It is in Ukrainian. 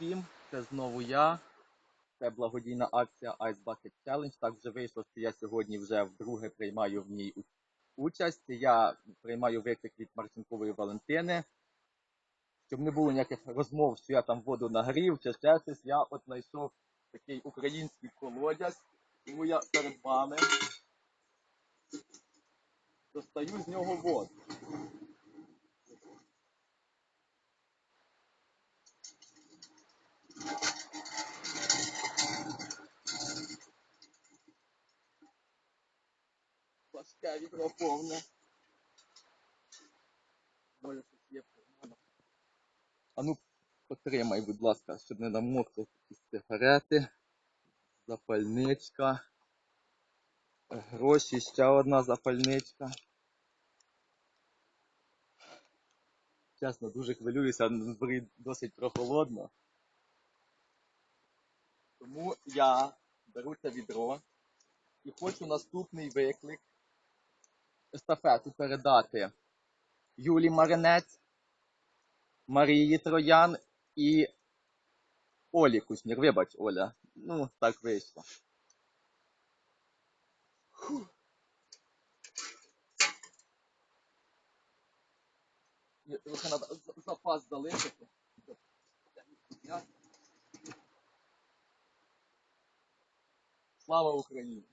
всім, це знову я. Це благодійна акція Ice Bucket Challenge. Так вже вийшло, що я сьогодні вже вдруге приймаю в ній участь. Я приймаю виклик від Марченкової Валентини. Щоб не було ніяких розмов, що я там воду нагрів чи ще щось, я от знайшов такий український колодязь, тому я перед вами достаю з нього воду. Є погано. А ну, потримай, будь ласка, щоб не намокли якісь сигарети, запальничка, гроші, ще одна запальничка. Чесно, дуже хвилююся, дворі досить прохолодно. Тому я беру це відро і хочу наступний виклик естафету передати Юлі Маринець, Марії Троян і Олі Кушнір. Вибач, Оля. Ну, так вийшло. Трохи треба запас залишити. Слава Україні!